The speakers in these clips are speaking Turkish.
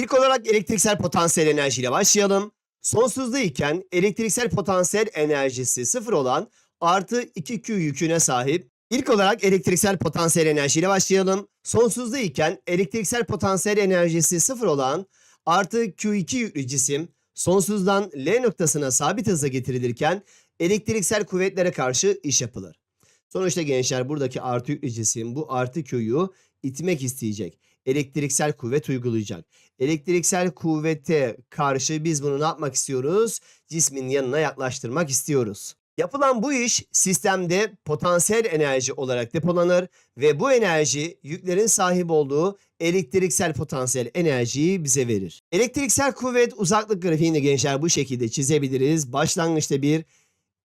İlk olarak elektriksel potansiyel enerjiyle başlayalım. Sonsuzda iken elektriksel potansiyel enerjisi sıfır olan artı 2Q yüküne sahip. İlk olarak elektriksel potansiyel enerjiyle başlayalım. Sonsuzda iken elektriksel potansiyel enerjisi sıfır olan artı Q2 yüklü cisim sonsuzdan L noktasına sabit hızla getirilirken elektriksel kuvvetlere karşı iş yapılır. Sonuçta gençler buradaki artı yüklü cisim bu artı Q'yu itmek isteyecek. Elektriksel kuvvet uygulayacak. Elektriksel kuvvete karşı biz bunu ne yapmak istiyoruz? Cismin yanına yaklaştırmak istiyoruz. Yapılan bu iş sistemde potansiyel enerji olarak depolanır ve bu enerji yüklerin sahip olduğu elektriksel potansiyel enerjiyi bize verir. Elektriksel kuvvet uzaklık grafiğini gençler bu şekilde çizebiliriz. Başlangıçta bir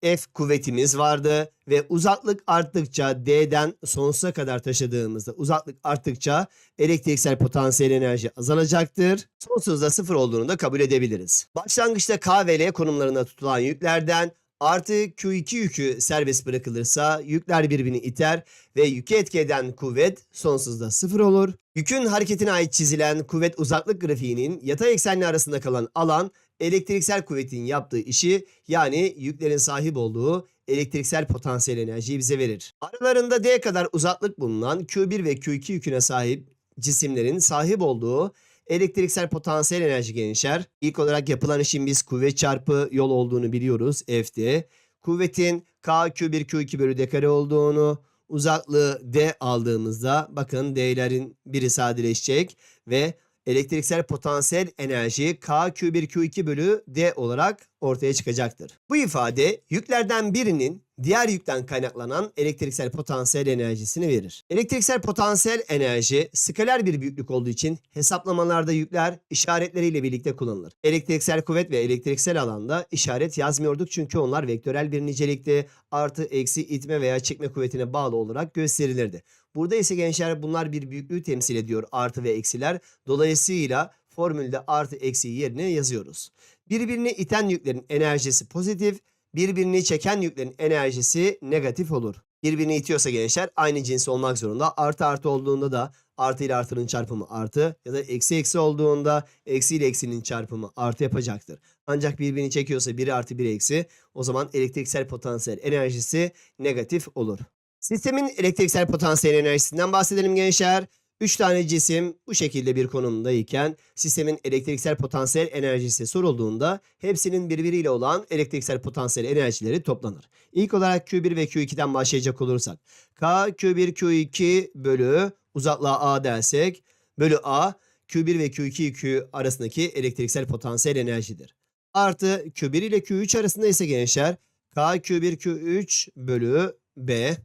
F kuvvetimiz vardı ve uzaklık arttıkça D'den sonsuza kadar taşıdığımızda uzaklık arttıkça elektriksel potansiyel enerji azalacaktır. Sonsuzda sıfır olduğunu da kabul edebiliriz. Başlangıçta K ve L konumlarına tutulan yüklerden artı Q2 yükü serbest bırakılırsa yükler birbirini iter ve yükü etki eden kuvvet sonsuzda sıfır olur. Yükün hareketine ait çizilen kuvvet uzaklık grafiğinin yatay eksenli arasında kalan alan elektriksel kuvvetin yaptığı işi yani yüklerin sahip olduğu elektriksel potansiyel enerjiyi bize verir. Aralarında D kadar uzaklık bulunan Q1 ve Q2 yüküne sahip cisimlerin sahip olduğu elektriksel potansiyel enerji genişler. İlk olarak yapılan işin biz kuvvet çarpı yol olduğunu biliyoruz F'de. Kuvvetin K Q1 Q2 bölü D kare olduğunu uzaklığı D aldığımızda bakın D'lerin biri sadeleşecek ve elektriksel potansiyel enerji K Q1 Q2 bölü D olarak ortaya çıkacaktır. Bu ifade yüklerden birinin diğer yükten kaynaklanan elektriksel potansiyel enerjisini verir. Elektriksel potansiyel enerji skaler bir büyüklük olduğu için hesaplamalarda yükler işaretleriyle birlikte kullanılır. Elektriksel kuvvet ve elektriksel alanda işaret yazmıyorduk çünkü onlar vektörel bir nicelikte artı eksi itme veya çekme kuvvetine bağlı olarak gösterilirdi. Burada ise gençler bunlar bir büyüklüğü temsil ediyor artı ve eksiler. Dolayısıyla formülde artı eksi yerine yazıyoruz. Birbirini iten yüklerin enerjisi pozitif, birbirini çeken yüklerin enerjisi negatif olur. Birbirini itiyorsa gençler aynı cinsi olmak zorunda. Artı artı olduğunda da artı ile artının çarpımı artı ya da eksi eksi olduğunda eksi ile eksinin çarpımı artı yapacaktır. Ancak birbirini çekiyorsa biri artı biri eksi o zaman elektriksel potansiyel enerjisi negatif olur. Sistemin elektriksel potansiyel enerjisinden bahsedelim gençler. 3 tane cisim bu şekilde bir konumdayken sistemin elektriksel potansiyel enerjisi sorulduğunda hepsinin birbiriyle olan elektriksel potansiyel enerjileri toplanır. İlk olarak Q1 ve Q2'den başlayacak olursak K Q1 Q2 bölü uzaklığa A dersek bölü A Q1 ve Q2 yükü arasındaki elektriksel potansiyel enerjidir. Artı Q1 ile Q3 arasında ise gençler K Q1 Q3 bölü B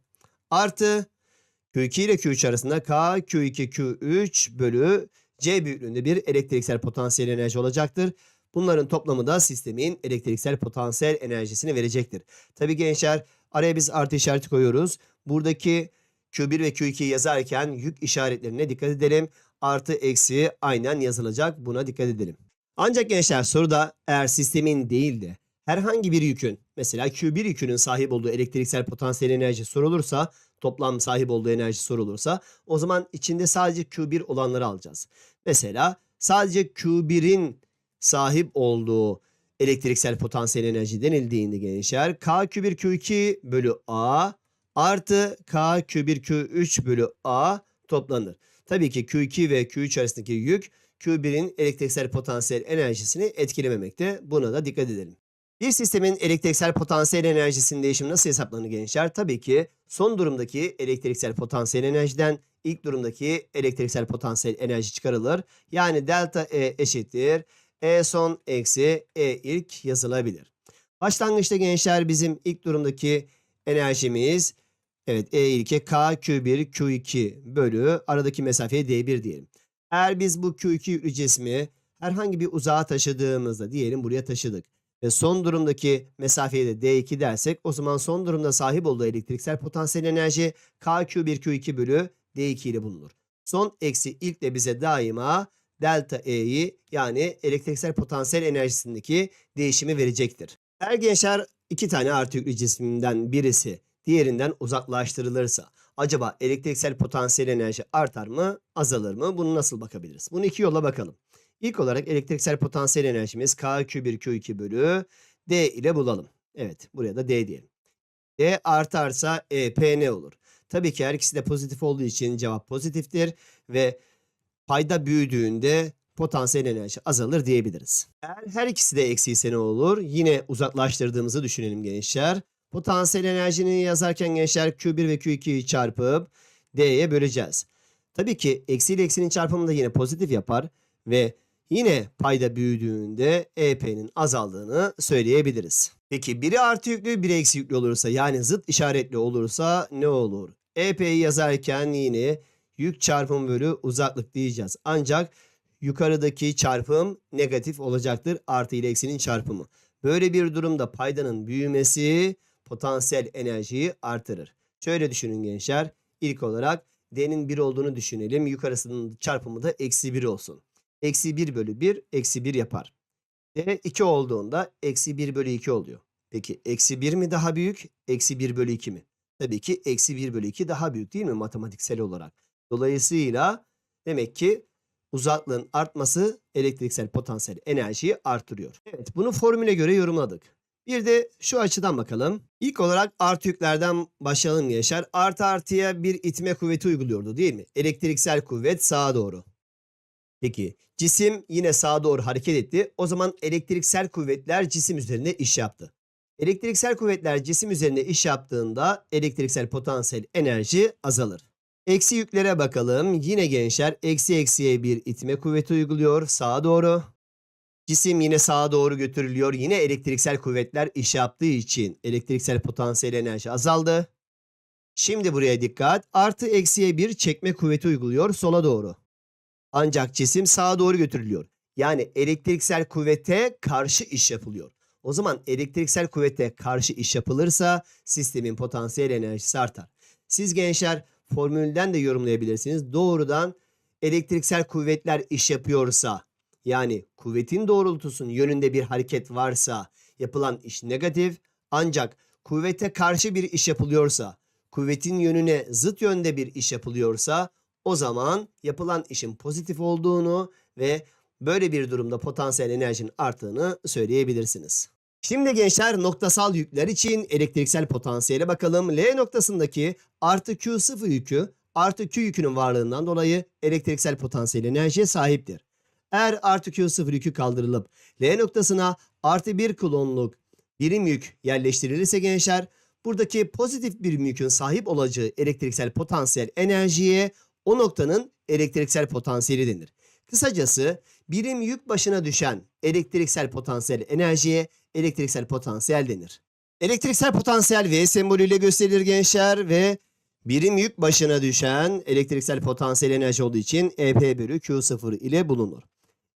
artı Q2 ile Q3 arasında K, Q2, Q3 bölü C büyüklüğünde bir elektriksel potansiyel enerji olacaktır. Bunların toplamı da sistemin elektriksel potansiyel enerjisini verecektir. Tabii gençler araya biz artı işareti koyuyoruz. Buradaki Q1 ve Q2'yi yazarken yük işaretlerine dikkat edelim. Artı eksi aynen yazılacak buna dikkat edelim. Ancak gençler soruda eğer sistemin değil de herhangi bir yükün mesela Q1 yükünün sahip olduğu elektriksel potansiyel enerji sorulursa toplam sahip olduğu enerji sorulursa o zaman içinde sadece Q1 olanları alacağız. Mesela sadece Q1'in sahip olduğu elektriksel potansiyel enerji denildiğinde gençler K Q1 Q2 bölü A artı K Q1 Q3 bölü A toplanır. Tabii ki Q2 ve Q3 arasındaki yük Q1'in elektriksel potansiyel enerjisini etkilememekte. Buna da dikkat edelim. Bir sistemin elektriksel potansiyel enerjisinin değişimi nasıl hesaplanır gençler? Tabii ki son durumdaki elektriksel potansiyel enerjiden ilk durumdaki elektriksel potansiyel enerji çıkarılır. Yani delta E eşittir. E son eksi E ilk yazılabilir. Başlangıçta gençler bizim ilk durumdaki enerjimiz evet E ilke K Q1 Q2 bölü aradaki mesafeye D1 diyelim. Eğer biz bu Q2 yüklü cismi herhangi bir uzağa taşıdığımızda diyelim buraya taşıdık ve son durumdaki mesafeye de D2 dersek o zaman son durumda sahip olduğu elektriksel potansiyel enerji KQ1Q2 bölü D2 ile bulunur. Son eksi ilk de bize daima delta E'yi yani elektriksel potansiyel enerjisindeki değişimi verecektir. Eğer gençler iki tane artı yüklü cisminden birisi diğerinden uzaklaştırılırsa acaba elektriksel potansiyel enerji artar mı azalır mı? Bunu nasıl bakabiliriz? Bunu iki yolla bakalım. İlk olarak elektriksel potansiyel enerjimiz K2 Q2 bölü D ile bulalım. Evet buraya da D diyelim. D artarsa EP ne olur? Tabii ki her ikisi de pozitif olduğu için cevap pozitiftir ve payda büyüdüğünde potansiyel enerji azalır diyebiliriz. Eğer her ikisi de eksi ise ne olur? Yine uzaklaştırdığımızı düşünelim gençler. Potansiyel enerjini yazarken gençler Q1 ve Q2'yi çarpıp D'ye böleceğiz. Tabii ki eksi ile eksinin çarpımını da yine pozitif yapar ve yine payda büyüdüğünde EP'nin azaldığını söyleyebiliriz. Peki biri artı yüklü biri eksi yüklü olursa yani zıt işaretli olursa ne olur? EP'yi yazarken yine yük çarpım bölü uzaklık diyeceğiz. Ancak yukarıdaki çarpım negatif olacaktır. Artı ile eksinin çarpımı. Böyle bir durumda paydanın büyümesi potansiyel enerjiyi artırır. Şöyle düşünün gençler. İlk olarak D'nin 1 olduğunu düşünelim. Yukarısının çarpımı da eksi 1 olsun. Eksi 1 bölü 1 eksi 1 yapar. D 2 olduğunda eksi 1 bölü 2 oluyor. Peki eksi 1 mi daha büyük? Eksi 1 bölü 2 mi? Tabii ki eksi 1 bölü 2 daha büyük değil mi matematiksel olarak? Dolayısıyla demek ki uzaklığın artması elektriksel potansiyel enerjiyi artırıyor. Evet bunu formüle göre yorumladık. Bir de şu açıdan bakalım. İlk olarak artı yüklerden başlayalım gençler. Artı artıya bir itme kuvveti uyguluyordu değil mi? Elektriksel kuvvet sağa doğru. Peki cisim yine sağa doğru hareket etti. O zaman elektriksel kuvvetler cisim üzerinde iş yaptı. Elektriksel kuvvetler cisim üzerinde iş yaptığında elektriksel potansiyel enerji azalır. Eksi yüklere bakalım. Yine gençler eksi eksiye bir itme kuvveti uyguluyor sağa doğru. Cisim yine sağa doğru götürülüyor. Yine elektriksel kuvvetler iş yaptığı için elektriksel potansiyel enerji azaldı. Şimdi buraya dikkat. Artı eksiye bir çekme kuvveti uyguluyor sola doğru. Ancak cisim sağa doğru götürülüyor. Yani elektriksel kuvvete karşı iş yapılıyor. O zaman elektriksel kuvvete karşı iş yapılırsa sistemin potansiyel enerjisi artar. Siz gençler formülden de yorumlayabilirsiniz. Doğrudan elektriksel kuvvetler iş yapıyorsa yani kuvvetin doğrultusunun yönünde bir hareket varsa yapılan iş negatif ancak kuvvete karşı bir iş yapılıyorsa kuvvetin yönüne zıt yönde bir iş yapılıyorsa o zaman yapılan işin pozitif olduğunu ve böyle bir durumda potansiyel enerjinin arttığını söyleyebilirsiniz. Şimdi gençler noktasal yükler için elektriksel potansiyele bakalım. L noktasındaki artı Q0 yükü artı Q yükünün varlığından dolayı elektriksel potansiyel enerjiye sahiptir. Eğer artı Q0 yükü kaldırılıp L noktasına artı 1 kulonluk birim yük yerleştirilirse gençler buradaki pozitif bir yükün sahip olacağı elektriksel potansiyel enerjiye o noktanın elektriksel potansiyeli denir. Kısacası birim yük başına düşen elektriksel potansiyel enerjiye elektriksel potansiyel denir. Elektriksel potansiyel V sembolüyle gösterilir gençler ve birim yük başına düşen elektriksel potansiyel enerji olduğu için EP bölü Q0 ile bulunur.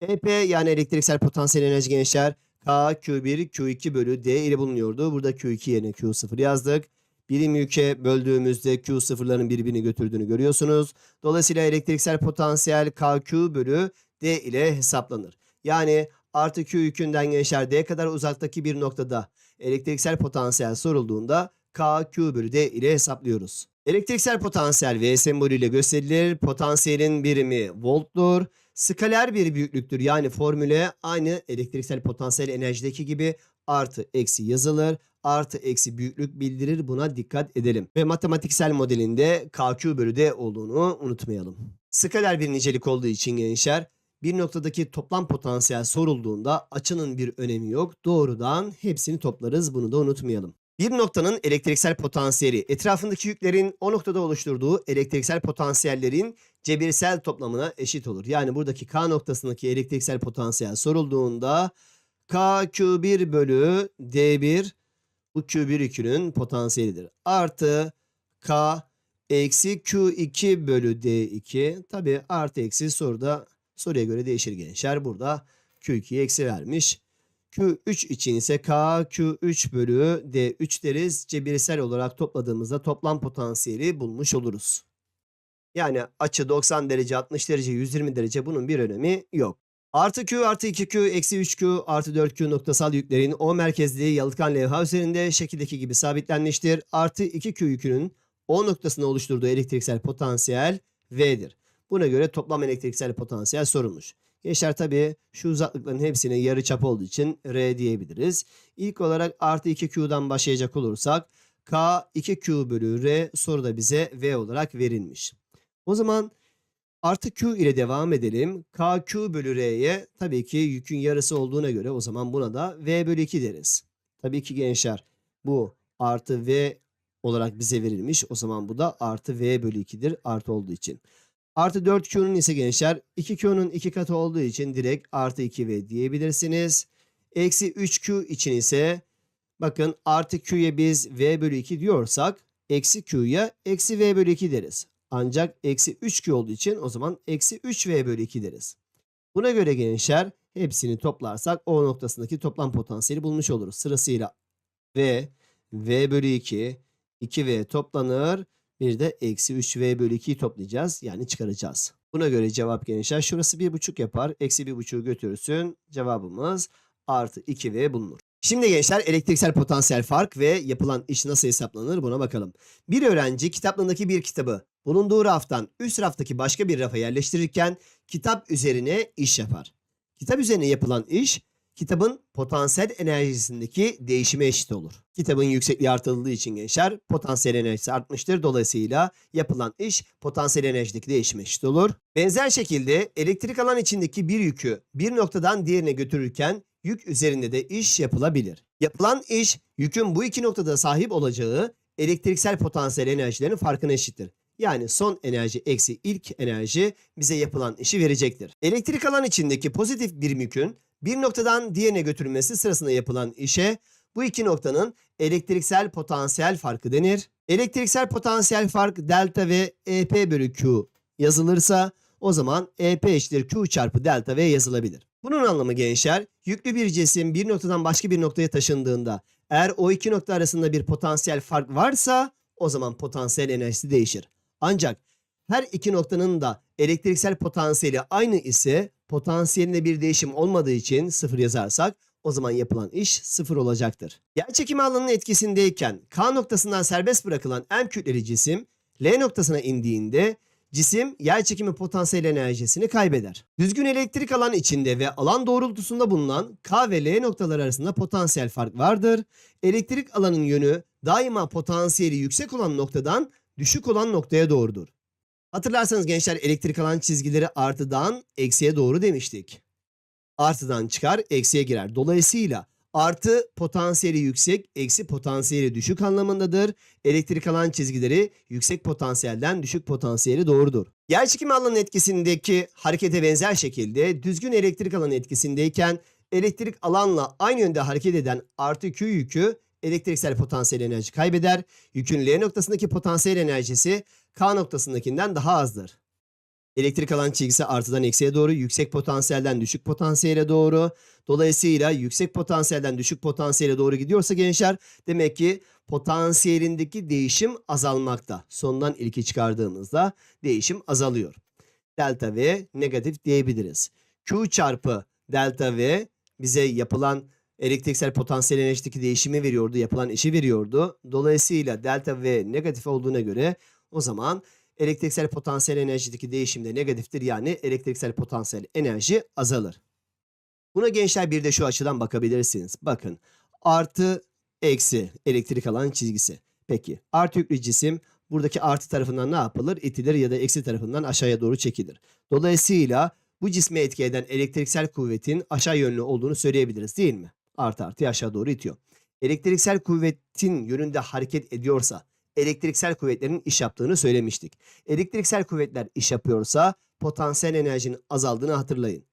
EP yani elektriksel potansiyel enerji gençler K Q1 Q2 bölü D ile bulunuyordu. Burada Q2 yerine Q0 yazdık. Birim yüke böldüğümüzde Q sıfırların birbirini götürdüğünü görüyorsunuz. Dolayısıyla elektriksel potansiyel KQ bölü D ile hesaplanır. Yani artı Q yükünden gençler D kadar uzaktaki bir noktada elektriksel potansiyel sorulduğunda KQ bölü D ile hesaplıyoruz. Elektriksel potansiyel V sembolüyle gösterilir. Potansiyelin birimi volttur. Skaler bir büyüklüktür. Yani formüle aynı elektriksel potansiyel enerjideki gibi artı eksi yazılır. Artı eksi büyüklük bildirir. Buna dikkat edelim. Ve matematiksel modelinde KQ bölü D olduğunu unutmayalım. Skaler bir nicelik olduğu için gençler bir noktadaki toplam potansiyel sorulduğunda açının bir önemi yok. Doğrudan hepsini toplarız. Bunu da unutmayalım. Bir noktanın elektriksel potansiyeli etrafındaki yüklerin o noktada oluşturduğu elektriksel potansiyellerin cebirsel toplamına eşit olur. Yani buradaki K noktasındaki elektriksel potansiyel sorulduğunda K Q1 bölü D1 bu Q1 yükünün potansiyelidir. Artı K eksi Q2 bölü D2 tabi artı eksi soruda soruya göre değişir gençler. Burada Q2'yi eksi vermiş. Q3 için ise K Q3 bölü D3 deriz. Cebirsel olarak topladığımızda toplam potansiyeli bulmuş oluruz. Yani açı 90 derece, 60 derece, 120 derece bunun bir önemi yok. Artı Q artı 2Q eksi 3Q artı 4Q noktasal yüklerin O merkezli yalıtkan levha üzerinde şekildeki gibi sabitlenmiştir. Artı 2Q yükünün O noktasını oluşturduğu elektriksel potansiyel V'dir. Buna göre toplam elektriksel potansiyel sorulmuş. Gençler tabii şu uzaklıkların hepsine yarıçap olduğu için R diyebiliriz. İlk olarak artı 2Q'dan başlayacak olursak K 2Q bölü R soruda bize V olarak verilmiş. O zaman artı Q ile devam edelim. KQ bölü R'ye tabii ki yükün yarısı olduğuna göre o zaman buna da V bölü 2 deriz. Tabii ki gençler bu artı V olarak bize verilmiş. O zaman bu da artı V bölü 2'dir artı olduğu için. Artı 4Q'nun ise gençler 2Q'nun 2 katı olduğu için direkt artı 2V diyebilirsiniz. Eksi 3Q için ise bakın artı Q'ye biz V bölü 2 diyorsak eksi Q'ya eksi V bölü 2 deriz. Ancak eksi 3Q olduğu için o zaman eksi 3V bölü 2 deriz. Buna göre gençler hepsini toplarsak O noktasındaki toplam potansiyeli bulmuş oluruz. Sırasıyla V, V bölü 2, 2V toplanır. Bir de eksi 3V bölü 2'yi toplayacağız. Yani çıkaracağız. Buna göre cevap gençler şurası 1,5 yapar. Eksi 1,5'u götürürsün. Cevabımız artı 2V bulunur. Şimdi gençler elektriksel potansiyel fark ve yapılan iş nasıl hesaplanır buna bakalım. Bir öğrenci kitaplığındaki bir kitabı bulunduğu raftan üst raftaki başka bir rafa yerleştirirken kitap üzerine iş yapar. Kitap üzerine yapılan iş kitabın potansiyel enerjisindeki değişime eşit olur. Kitabın yüksekliği artırıldığı için gençler potansiyel enerjisi artmıştır. Dolayısıyla yapılan iş potansiyel enerjideki değişime eşit olur. Benzer şekilde elektrik alan içindeki bir yükü bir noktadan diğerine götürürken yük üzerinde de iş yapılabilir. Yapılan iş yükün bu iki noktada sahip olacağı elektriksel potansiyel enerjilerin farkına eşittir. Yani son enerji eksi ilk enerji bize yapılan işi verecektir. Elektrik alan içindeki pozitif bir yükün bir noktadan diğerine götürülmesi sırasında yapılan işe bu iki noktanın elektriksel potansiyel farkı denir. Elektriksel potansiyel fark delta ve EP bölü Q yazılırsa o zaman EP eşittir Q çarpı delta V yazılabilir. Bunun anlamı gençler yüklü bir cisim bir noktadan başka bir noktaya taşındığında eğer o iki nokta arasında bir potansiyel fark varsa o zaman potansiyel enerjisi değişir. Ancak her iki noktanın da elektriksel potansiyeli aynı ise potansiyelinde bir değişim olmadığı için sıfır yazarsak o zaman yapılan iş sıfır olacaktır. Yerçekimi alanının etkisindeyken K noktasından serbest bırakılan M kütleli cisim L noktasına indiğinde cisim yerçekimi potansiyel enerjisini kaybeder. Düzgün elektrik alan içinde ve alan doğrultusunda bulunan K ve L noktaları arasında potansiyel fark vardır. Elektrik alanın yönü daima potansiyeli yüksek olan noktadan düşük olan noktaya doğrudur. Hatırlarsanız gençler elektrik alan çizgileri artıdan eksiye doğru demiştik. Artıdan çıkar eksiye girer. Dolayısıyla artı potansiyeli yüksek, eksi potansiyeli düşük anlamındadır. Elektrik alan çizgileri yüksek potansiyelden düşük potansiyeli doğrudur. Yerçekimi alanın etkisindeki harekete benzer şekilde düzgün elektrik alanı etkisindeyken elektrik alanla aynı yönde hareket eden artı Q yükü elektriksel potansiyel enerji kaybeder. Yükün L noktasındaki potansiyel enerjisi K noktasındakinden daha azdır. Elektrik alan çizgisi artıdan eksiye doğru, yüksek potansiyelden düşük potansiyele doğru. Dolayısıyla yüksek potansiyelden düşük potansiyele doğru gidiyorsa gençler demek ki potansiyelindeki değişim azalmakta. Sondan ilki çıkardığımızda değişim azalıyor. Delta V negatif diyebiliriz. Q çarpı delta V bize yapılan elektriksel potansiyel enerjideki değişimi veriyordu, yapılan işi veriyordu. Dolayısıyla delta V negatif olduğuna göre o zaman elektriksel potansiyel enerjideki değişim de negatiftir. Yani elektriksel potansiyel enerji azalır. Buna gençler bir de şu açıdan bakabilirsiniz. Bakın artı eksi elektrik alan çizgisi. Peki artı yüklü cisim buradaki artı tarafından ne yapılır? İtilir ya da eksi tarafından aşağıya doğru çekilir. Dolayısıyla bu cisme etki eden elektriksel kuvvetin aşağı yönlü olduğunu söyleyebiliriz değil mi? Artı artı aşağı doğru itiyor. Elektriksel kuvvetin yönünde hareket ediyorsa elektriksel kuvvetlerin iş yaptığını söylemiştik. Elektriksel kuvvetler iş yapıyorsa potansiyel enerjinin azaldığını hatırlayın.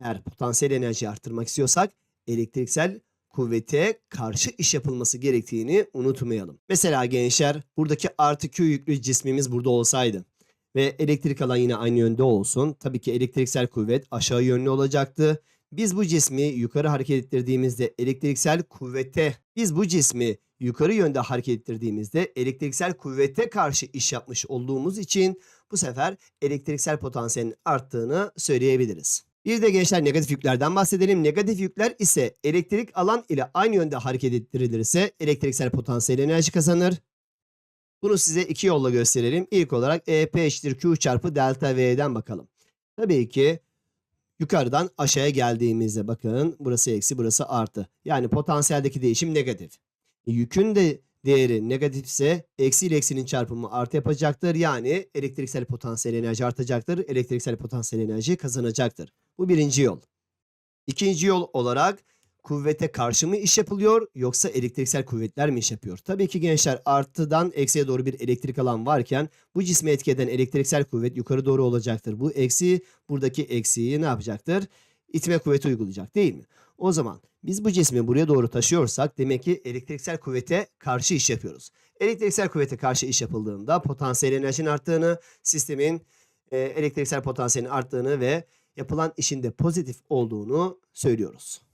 Eğer potansiyel enerjiyi arttırmak istiyorsak elektriksel kuvvete karşı iş yapılması gerektiğini unutmayalım. Mesela gençler buradaki artı Q yüklü cismimiz burada olsaydı ve elektrik alan yine aynı yönde olsun. Tabii ki elektriksel kuvvet aşağı yönlü olacaktı. Biz bu cismi yukarı hareket ettirdiğimizde elektriksel kuvvete, biz bu cismi yukarı yönde hareket ettirdiğimizde elektriksel kuvvete karşı iş yapmış olduğumuz için bu sefer elektriksel potansiyelin arttığını söyleyebiliriz. Bir de gençler negatif yüklerden bahsedelim. Negatif yükler ise elektrik alan ile aynı yönde hareket ettirilirse elektriksel potansiyel enerji kazanır. Bunu size iki yolla gösterelim. İlk olarak EP eşittir Q çarpı delta V'den bakalım. Tabii ki yukarıdan aşağıya geldiğimizde bakın burası eksi burası artı. Yani potansiyeldeki değişim negatif. Yükün de değeri negatifse eksi ile eksinin çarpımı artı yapacaktır. Yani elektriksel potansiyel enerji artacaktır. Elektriksel potansiyel enerji kazanacaktır. Bu birinci yol. İkinci yol olarak kuvvete karşı mı iş yapılıyor yoksa elektriksel kuvvetler mi iş yapıyor? Tabii ki gençler artıdan eksiye doğru bir elektrik alan varken bu cisme etki eden elektriksel kuvvet yukarı doğru olacaktır. Bu eksi buradaki eksiği ne yapacaktır? İtme kuvveti uygulayacak değil mi? O zaman biz bu cismi buraya doğru taşıyorsak demek ki elektriksel kuvvete karşı iş yapıyoruz. Elektriksel kuvvete karşı iş yapıldığında potansiyel enerjinin arttığını, sistemin e, elektriksel potansiyelin arttığını ve yapılan işin de pozitif olduğunu söylüyoruz.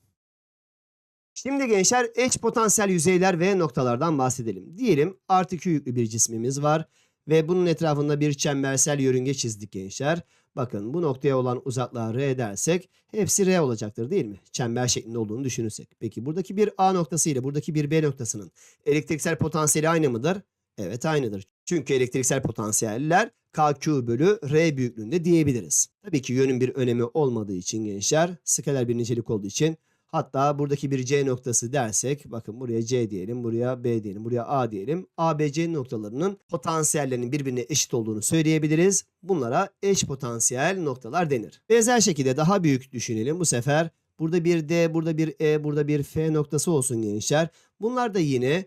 Şimdi gençler eş potansiyel yüzeyler ve noktalardan bahsedelim. Diyelim artı Q yüklü bir cismimiz var ve bunun etrafında bir çembersel yörünge çizdik gençler. Bakın bu noktaya olan uzaklığa R dersek hepsi R olacaktır değil mi? Çember şeklinde olduğunu düşünürsek. Peki buradaki bir A noktası ile buradaki bir B noktasının elektriksel potansiyeli aynı mıdır? Evet aynıdır. Çünkü elektriksel potansiyeller KQ bölü R büyüklüğünde diyebiliriz. Tabii ki yönün bir önemi olmadığı için gençler, skaler bir nicelik olduğu için hatta buradaki bir C noktası dersek, bakın buraya C diyelim, buraya B diyelim, buraya A diyelim. A, B, C noktalarının potansiyellerinin birbirine eşit olduğunu söyleyebiliriz. Bunlara eş potansiyel noktalar denir. Benzer şekilde daha büyük düşünelim bu sefer. Burada bir D, burada bir E, burada bir F noktası olsun gençler. Bunlar da yine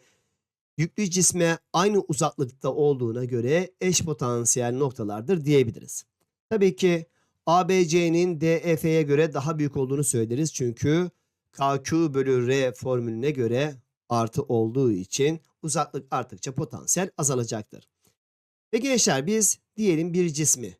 yüklü cisme aynı uzaklıkta olduğuna göre eş potansiyel noktalardır diyebiliriz. Tabii ki ABC'nin DEF'ye göre daha büyük olduğunu söyleriz. Çünkü KQ bölü R formülüne göre artı olduğu için uzaklık arttıkça potansiyel azalacaktır. Ve gençler biz diyelim bir cismi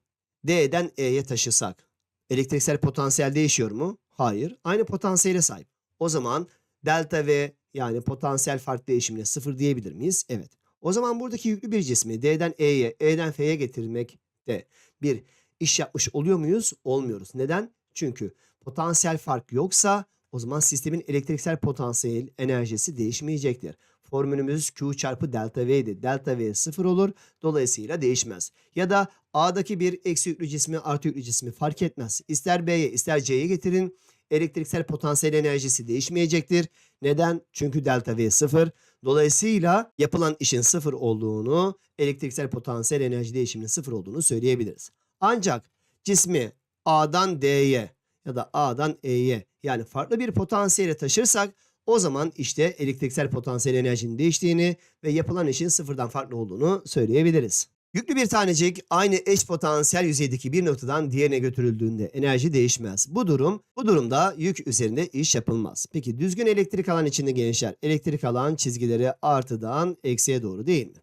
D'den E'ye taşısak elektriksel potansiyel değişiyor mu? Hayır. Aynı potansiyele sahip. O zaman delta V yani potansiyel fark değişimine sıfır diyebilir miyiz? Evet. O zaman buradaki yüklü bir cismi D'den E'ye, E'den F'ye getirmekte bir iş yapmış oluyor muyuz? Olmuyoruz. Neden? Çünkü potansiyel fark yoksa o zaman sistemin elektriksel potansiyel enerjisi değişmeyecektir. Formülümüz Q çarpı delta V idi. Delta V sıfır olur. Dolayısıyla değişmez. Ya da A'daki bir eksi yüklü cismi artı yüklü cismi fark etmez. İster B'ye ister C'ye getirin. Elektriksel potansiyel enerjisi değişmeyecektir. Neden? Çünkü delta V sıfır. Dolayısıyla yapılan işin sıfır olduğunu, elektriksel potansiyel enerji değişiminin sıfır olduğunu söyleyebiliriz. Ancak cismi A'dan D'ye ya da A'dan E'ye yani farklı bir potansiyele taşırsak o zaman işte elektriksel potansiyel enerjinin değiştiğini ve yapılan işin sıfırdan farklı olduğunu söyleyebiliriz. Yüklü bir tanecik aynı eş potansiyel yüzeydeki bir noktadan diğerine götürüldüğünde enerji değişmez. Bu durum bu durumda yük üzerinde iş yapılmaz. Peki düzgün elektrik alan içinde gençler elektrik alan çizgileri artıdan eksiye doğru değil mi?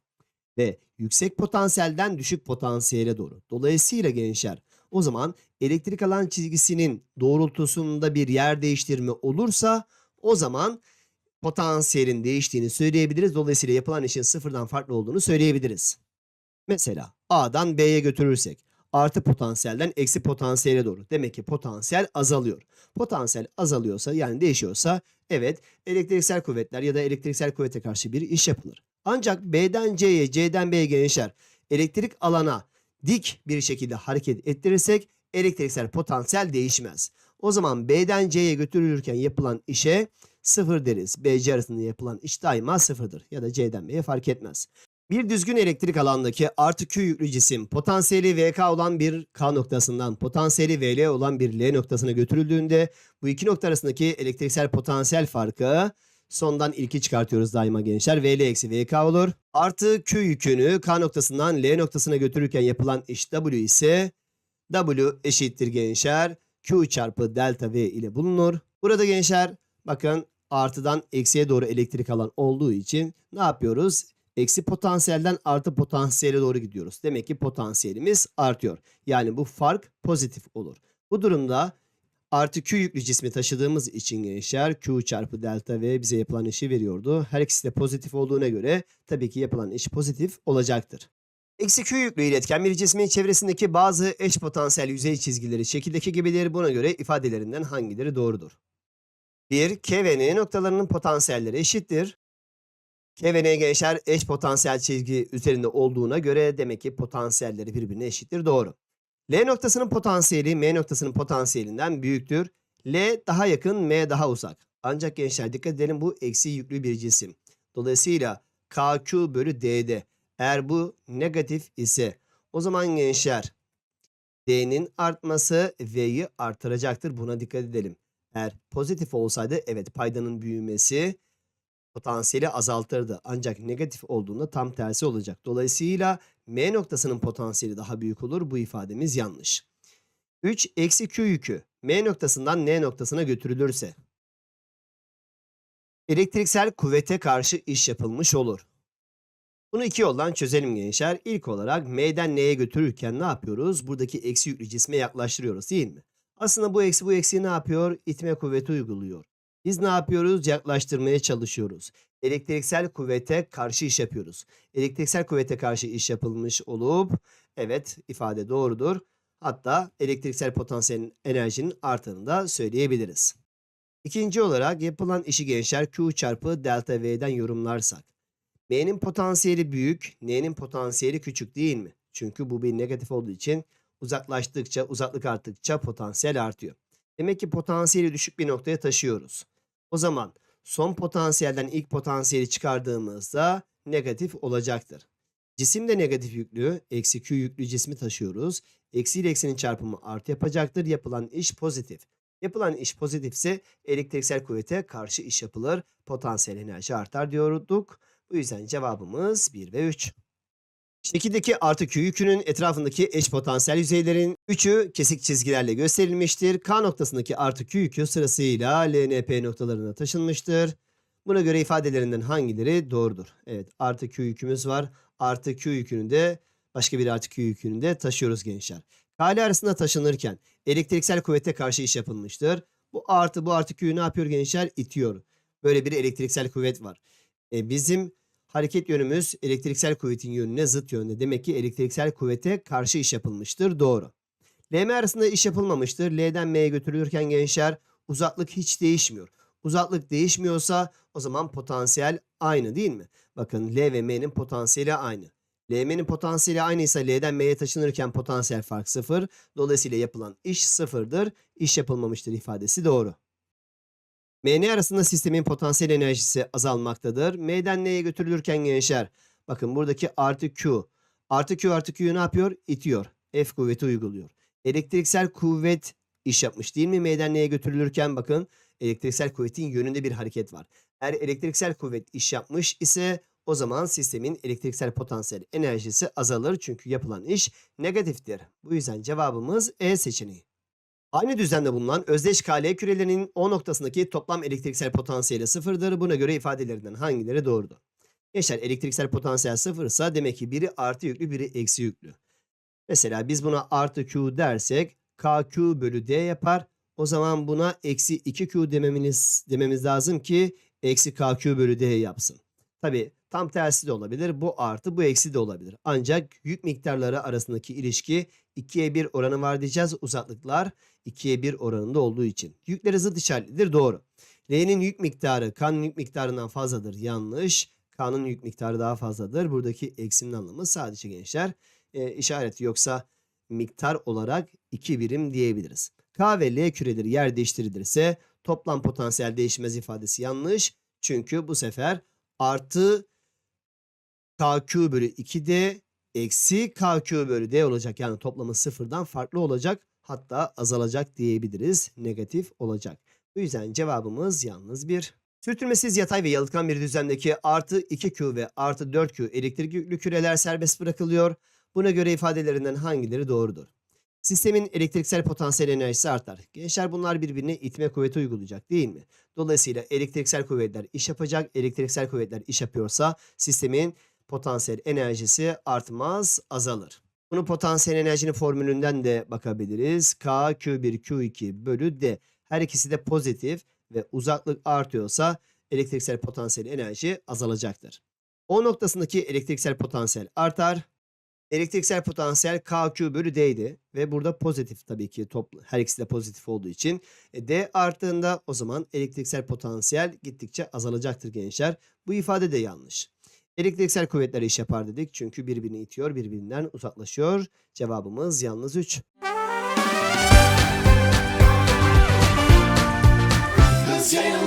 Ve yüksek potansiyelden düşük potansiyele doğru. Dolayısıyla gençler o zaman elektrik alan çizgisinin doğrultusunda bir yer değiştirme olursa o zaman potansiyelin değiştiğini söyleyebiliriz. Dolayısıyla yapılan işin sıfırdan farklı olduğunu söyleyebiliriz. Mesela A'dan B'ye götürürsek artı potansiyelden eksi potansiyele doğru. Demek ki potansiyel azalıyor. Potansiyel azalıyorsa yani değişiyorsa evet elektriksel kuvvetler ya da elektriksel kuvvete karşı bir iş yapılır. Ancak B'den C'ye, C'den B'ye gençler elektrik alana dik bir şekilde hareket ettirirsek elektriksel potansiyel değişmez. O zaman B'den C'ye götürülürken yapılan işe sıfır deriz. BC arasında yapılan iş daima sıfırdır. Ya da C'den B'ye fark etmez. Bir düzgün elektrik alandaki artı Q yüklü cisim potansiyeli VK olan bir K noktasından potansiyeli VL olan bir L noktasına götürüldüğünde bu iki nokta arasındaki elektriksel potansiyel farkı sondan ilki çıkartıyoruz daima gençler. VL eksi VK olur. Artı Q yükünü K noktasından L noktasına götürürken yapılan iş W ise W eşittir gençler. Q çarpı delta V ile bulunur. Burada gençler bakın artıdan eksiye doğru elektrik alan olduğu için ne yapıyoruz? Eksi potansiyelden artı potansiyele doğru gidiyoruz. Demek ki potansiyelimiz artıyor. Yani bu fark pozitif olur. Bu durumda artı Q yüklü cismi taşıdığımız için gençler Q çarpı delta V bize yapılan işi veriyordu. Her ikisi de pozitif olduğuna göre tabii ki yapılan iş pozitif olacaktır. Eksi Q yüklü iletken bir cismin çevresindeki bazı eş potansiyel yüzey çizgileri şekildeki gibidir. Buna göre ifadelerinden hangileri doğrudur? 1. K ve N noktalarının potansiyelleri eşittir. K ve N gençler eş potansiyel çizgi üzerinde olduğuna göre demek ki potansiyelleri birbirine eşittir. Doğru. L noktasının potansiyeli M noktasının potansiyelinden büyüktür. L daha yakın, M daha uzak. Ancak gençler dikkat edelim bu eksi yüklü bir cisim. Dolayısıyla KQ bölü D'de eğer bu negatif ise o zaman gençler D'nin artması V'yi artıracaktır. Buna dikkat edelim. Eğer pozitif olsaydı evet paydanın büyümesi potansiyeli azaltırdı. Ancak negatif olduğunda tam tersi olacak. Dolayısıyla M noktasının potansiyeli daha büyük olur. Bu ifademiz yanlış. 3 eksi Q yükü M noktasından N noktasına götürülürse elektriksel kuvvete karşı iş yapılmış olur. Bunu iki yoldan çözelim gençler. İlk olarak M'den N'ye götürürken ne yapıyoruz? Buradaki eksi yüklü cisme yaklaştırıyoruz değil mi? Aslında bu eksi bu eksi ne yapıyor? İtme kuvveti uyguluyor. Biz ne yapıyoruz? Yaklaştırmaya çalışıyoruz. Elektriksel kuvvete karşı iş yapıyoruz. Elektriksel kuvvete karşı iş yapılmış olup evet ifade doğrudur. Hatta elektriksel potansiyelin enerjinin arttığını da söyleyebiliriz. İkinci olarak yapılan işi gençler Q çarpı delta V'den yorumlarsak. M'nin potansiyeli büyük, N'nin potansiyeli küçük değil mi? Çünkü bu bir negatif olduğu için uzaklaştıkça, uzaklık arttıkça potansiyel artıyor. Demek ki potansiyeli düşük bir noktaya taşıyoruz. O zaman son potansiyelden ilk potansiyeli çıkardığımızda negatif olacaktır. Cisim de negatif yüklü, eksi Q yüklü cismi taşıyoruz. Eksi ile eksinin çarpımı artı yapacaktır. Yapılan iş pozitif. Yapılan iş pozitifse elektriksel kuvvete karşı iş yapılır. Potansiyel enerji artar diyorduk. Bu yüzden cevabımız 1 ve 3. Şekildeki artı Q yükünün etrafındaki eş potansiyel yüzeylerin 3'ü kesik çizgilerle gösterilmiştir. K noktasındaki artı Q yükü sırasıyla LNP noktalarına taşınmıştır. Buna göre ifadelerinden hangileri doğrudur? Evet artı Q yükümüz var. Artı Q yükünü de başka bir artı Q yükünü de taşıyoruz gençler. K ile arasında taşınırken elektriksel kuvvete karşı iş yapılmıştır. Bu artı bu artı Q'yu ne yapıyor gençler? İtiyor. Böyle bir elektriksel kuvvet var. E, bizim hareket yönümüz elektriksel kuvvetin yönüne zıt yönde. Demek ki elektriksel kuvvete karşı iş yapılmıştır. Doğru. LM arasında iş yapılmamıştır. L'den M'ye götürülürken gençler uzaklık hiç değişmiyor. Uzaklık değişmiyorsa o zaman potansiyel aynı değil mi? Bakın L ve M'nin potansiyeli aynı. LM'nin potansiyeli aynıysa L'den M'ye taşınırken potansiyel fark sıfır. Dolayısıyla yapılan iş sıfırdır. İş yapılmamıştır ifadesi doğru. MN arasında sistemin potansiyel enerjisi azalmaktadır. M'den N'ye götürülürken gençler bakın buradaki artı Q. Artı Q artı Q'yu ne yapıyor? İtiyor. F kuvveti uyguluyor. Elektriksel kuvvet iş yapmış değil mi? M'den N'ye götürülürken bakın elektriksel kuvvetin yönünde bir hareket var. Eğer elektriksel kuvvet iş yapmış ise o zaman sistemin elektriksel potansiyel enerjisi azalır. Çünkü yapılan iş negatiftir. Bu yüzden cevabımız E seçeneği. Aynı düzende bulunan özdeş KL kürelerinin O noktasındaki toplam elektriksel potansiyeli sıfırdır. Buna göre ifadelerinden hangileri doğrudur? Gençler elektriksel potansiyel sıfırsa demek ki biri artı yüklü biri eksi yüklü. Mesela biz buna artı Q dersek KQ bölü D yapar. O zaman buna eksi 2Q dememiz, dememiz lazım ki eksi KQ bölü D yapsın. Tabi tam tersi de olabilir. Bu artı bu eksi de olabilir. Ancak yük miktarları arasındaki ilişki 2'ye 1 oranı var diyeceğiz. Uzaklıklar 2'ye 1 oranında olduğu için. Yükleri zıt işaretlidir. Doğru. L'nin yük miktarı K'nın yük miktarından fazladır. Yanlış. K'nın yük miktarı daha fazladır. Buradaki eksinin anlamı sadece gençler e, işareti yoksa miktar olarak 2 birim diyebiliriz. K ve L küreleri yer değiştirilirse toplam potansiyel değişmez ifadesi yanlış. Çünkü bu sefer artı KQ bölü 2D eksi KQ bölü D olacak. Yani toplamı sıfırdan farklı olacak. Hatta azalacak diyebiliriz. Negatif olacak. Bu yüzden cevabımız yalnız bir. Sürtünmesiz yatay ve yalıtkan bir düzlemdeki artı 2Q ve artı 4Q elektrik yüklü küreler serbest bırakılıyor. Buna göre ifadelerinden hangileri doğrudur? Sistemin elektriksel potansiyel enerjisi artar. Gençler bunlar birbirine itme kuvveti uygulayacak değil mi? Dolayısıyla elektriksel kuvvetler iş yapacak. Elektriksel kuvvetler iş yapıyorsa sistemin potansiyel enerjisi artmaz, azalır. Bunu potansiyel enerjinin formülünden de bakabiliriz. K Q1 Q2 bölü D. Her ikisi de pozitif ve uzaklık artıyorsa elektriksel potansiyel enerji azalacaktır. O noktasındaki elektriksel potansiyel artar. Elektriksel potansiyel KQ bölü D'ydi ve burada pozitif tabii ki toplu her ikisi de pozitif olduğu için e, D arttığında o zaman elektriksel potansiyel gittikçe azalacaktır gençler. Bu ifade de yanlış. Elektriksel kuvvetler iş yapar dedik çünkü birbirini itiyor, birbirinden uzaklaşıyor. Cevabımız yalnız 3. Müzik